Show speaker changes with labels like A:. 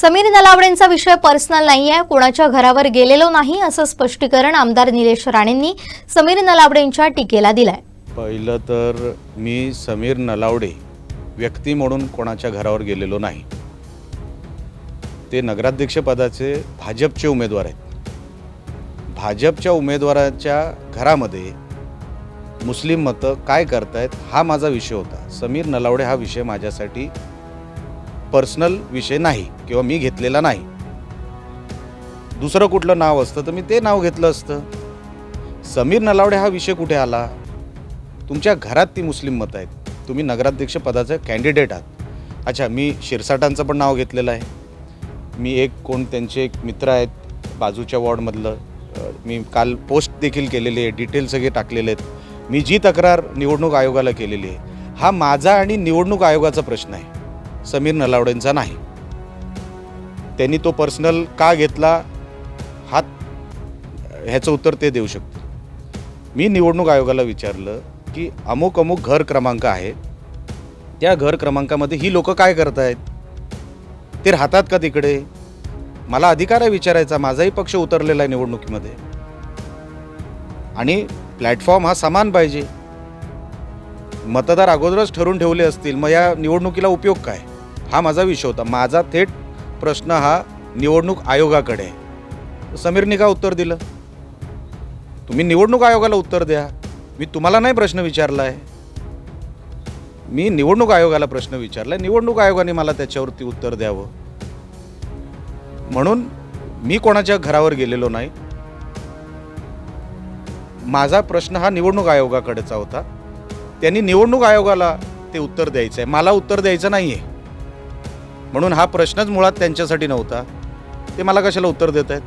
A: समीर नलावडेंचा विषय पर्सनल नाही आहे कोणाच्या घरावर गेलेलो नाही असं स्पष्टीकरण आमदार निलेश राणेंनी समीर नलावडेंच्या टीकेला दिलंय.
B: पहिलं तर मी समीर नलावडे व्यक्ती म्हणून कोणाच्या घरावर गेलेलो नाही. ते नगराध्यक्षपदाचे भाजपचे उमेदवार आहेत. भाजपच्या उमेदवाराच्या घरामध्ये मुस्लिम मतं काय करतायत हा माझा विषय होता. समीर नलावडे हा विषय माझ्यासाठी पर्सनल विषय नाही किंवा मी घेतलेला नाही. दुसरं कुठलं नाव असतं तर मी ते नाव घेतलं असतं. समीर नलावडे हा विषय कुठे आला? तुमच्या घरात ती मुस्लिम मतं आहेत. तुम्ही नगराध्यक्ष पदाचे कॅन्डिडेट आहात. अच्छा मी शिरसाटांचं पण नाव घेतलेलं आहे. मी एक कोण त्यांचे एक मित्र आहेत बाजूच्या वॉर्डमधलं. मी काल पोस्ट देखील केलेली आहे डिटेल सगळे टाकलेले आहेत. मी जी तक्रार निवडणूक आयोगाला केलेली आहे हा माझा आणि निवडणूक आयोगाचा प्रश्न आहे. समीर नलावडेंचा नाही. त्यांनी तो पर्सनल का घेतला? हात ह्याचं उत्तर ते देऊ शकतो मी निवडणूक आयोगाला विचारलं की अमुक अमुक घर क्रमांक आहे. त्या घर क्रमांकामध्ये ही लोकं काय करत आहेत ते राहतात का तिकडे? मला अधिकार आहे विचारायचा. माझाही पक्ष उतरलेला आहे निवडणुकीमध्ये. आणि प्लॅटफॉर्म हा समान पाहिजे. मतदार अगोदरच ठरून ठेवले असतील. मग या निवडणुकीला उपयोग काय? हा माझा विषय होता. माझा थेट प्रश्न हा निवडणूक आयोगाकडे आहे. समीरने का उत्तर दिलं? तुम्ही निवडणूक आयोगाला उत्तर द्या. मी तुम्हाला नाही प्रश्न विचारला आहे मी निवडणूक आयोगाला प्रश्न विचारला निवडणूक आयोगाने मला त्याच्यावरती उत्तर द्यावं. म्हणून मी कोणाच्या घरावर गेलेलो नाही. माझा प्रश्न हा निवडणूक आयोगाकडेचा होता. त्यांनी निवडणूक आयोगाला ते उत्तर द्यायचं आहे मला उत्तर द्यायचं नाही आहे म्हणून हा प्रश्नच मुळात त्यांच्यासाठी नव्हता. ते मला कशाला उत्तर देत आहेत